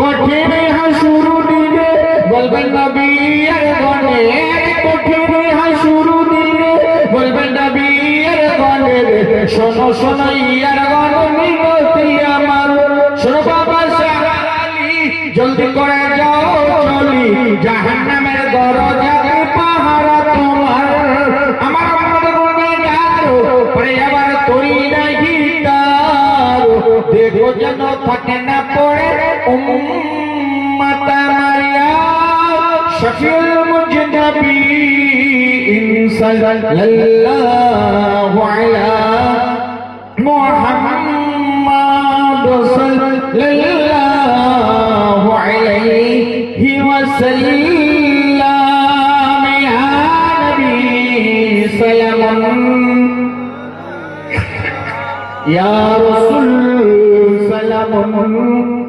কঠিন হাসুরু দিনে বলবেন নবী আর গনে। কঠিন হাসুরু দিনে বলবেন নবী আর গনে। শোনো শোনো, ইয়ার গন মিনতি আমার। শোনো, বাবা সাহালি জলদি করে যাও চলি। জাহান্নামের দরজাকে পাহারা তোমার। আমার আমাদের মনে যাও পরে থাকে না পড়ে উম্মাতা মারিয়া শফিউল মুজনবিন সাল্লাল্লাহু আলা মুহাম্মাদ সাল্লাল্লাহু আলাইহি ওয়াসাল্লাম ইয়া নবী সালাম يا رسول سلام